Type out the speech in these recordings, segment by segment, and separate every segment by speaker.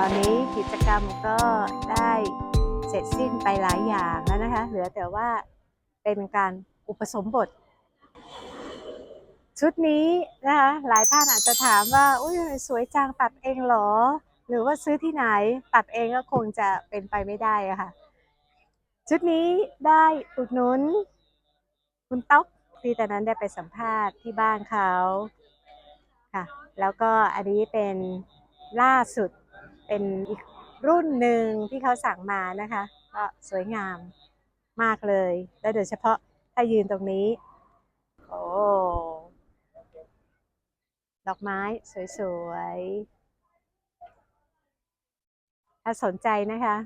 Speaker 1: ตอนนี้กิจกรรมก็ได้เสร็จสิ้นไปหลายอย่างแล้วนะคะ เหลือแต่ว่าเป็นการอุปสมบท ชุดนี้นะคะหลายท่านอาจจะถามว่าอุ้ยสวยจังตัดเองเหรอ หรือว่าซื้อที่ไหนตัดเองก็คงจะเป็นไปไม่ได้ะค่ะ ชุดนี้ได้อุดหนุน คุณต๊อกที่ตอนนั้นได้ไปสัมภาษณ์ที่บ้านเขาค่ะ แล้วก็อันนี้เป็นล่าสุด เป็นอีกรุ่นหนึ่งที่เขาสั่งมานะคะ ก็สวยงามมากเลย และโดยเฉพาะถ้ายืนตรงนี้ โอ้ดอกไม้สวยๆ ถ้าสนใจนะคะ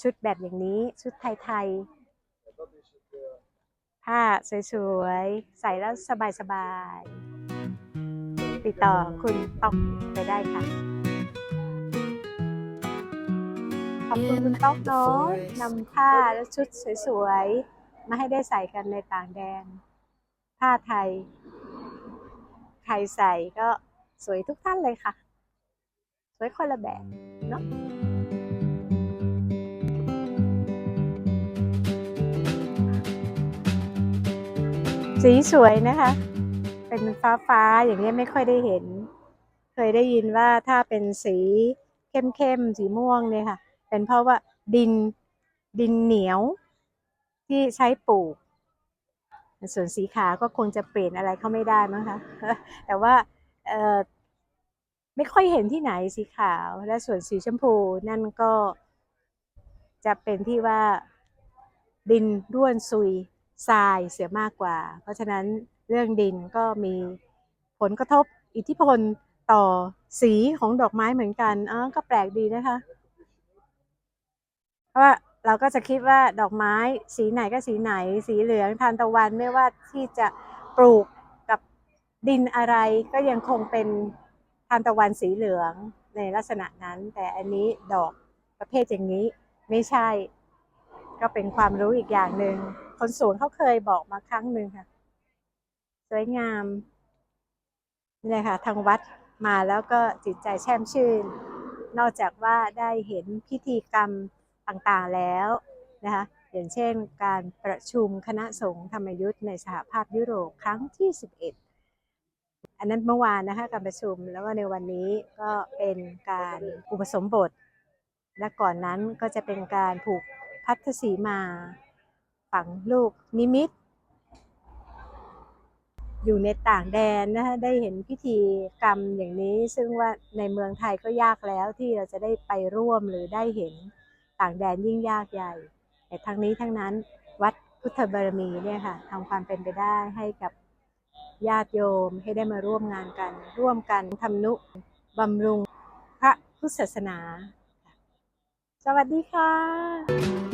Speaker 1: ชุดแบบอย่างนี้ชุดไทยๆผ้าสวยๆ ใส่แล้วสบายๆ ติดต่อคุณต๊อกไปได้ค่ะ อบคุณคุณต๊อกเนาะนำผ้าและชุดสวยๆ มาให้ได้ใส่กันในต่างแดน ผ้าไทย ใครใส่ก็สวยทุกท่านเลยค่ะ สวยคนละแบบเนาะสีสวยนะคะ เป็นฟ้าฟ้าๆอย่างนี้ไม่ค่อยได้เห็น เคยได้ยินว่าถ้าเป็นสีเข้มๆ สีม่วงเนี่ยค่ะ เป็นเพราะว่าดินดินเหนียวที่ใช้ปลูก ส่วนสีขาวก็คงจะเปลี่ยนอะไรเขาไม่ได้มั้งคะแต่ว่าไม่ค่อยเห็นที่ไหนสีขาวและส่วนสีชมพูนั่นก็จะเป็นที่ว่าดินร่วนซุยทรายเสียมากกว่า เพราะฉะนั้นเรื่องดินก็มีผลกระทบอิทธิพลต่อสีของดอกไม้เหมือนกันอ๋อก็แปลกดีนะคะ ราะว่าเราก็จะคิดว่าดอกไม้สีไหนก็สีไหน สีเหลืองทานตะวันไม่ว่าที่จะปลูกกับดินอะไรก็ยังคงเป็นทานตะวันสีเหลืองในลักษณะนั้น แต่อันนี้ดอกประเภทอย่างนี้ไม่ใช่ ก็เป็นความรู้อีกอย่างหนึ่งคนสวนเขาเคยบอกมาครั้งหนึ่งค่ะ สวยงามนี่เลยค่ะทางวัดมาแล้วก็จิตใจแช่มชื่น นอกจากว่าได้เห็นพิธีกรรม ต่างๆแล้วนะคะอย่างเช่น การประชุมคณะสงฆ์ธรรมยุทธ์ในสหภาพยุโรปครั้งที่ 11 อันนั้นเมื่อวานนะคะการประชุมแล้วก็ในวันนี้ก็เป็นการอุปสมบท และก่อนนั้นก็จะเป็นการผูกพัทธสีมาฝังลูกนิมิต อยู่ในต่างแดนนะคะได้เห็นพิธีกรรมอย่างนี้ ซึ่งว่าในเมืองไทยก็ยากแล้วที่เราจะได้ไปร่วมหรือได้เห็น ต่างแดนยิ่งยากใหญ่ แต่ทั้งนี้ทั้งนั้นวัดพุทธบารมีเนี่ยค่ะทำความเป็นไปได้ให้กับญาติโยมให้ได้มาร่วมงานกัน ร่วมกันทำนุบำรุงพระพุทธศาสนา สวัสดีค่ะ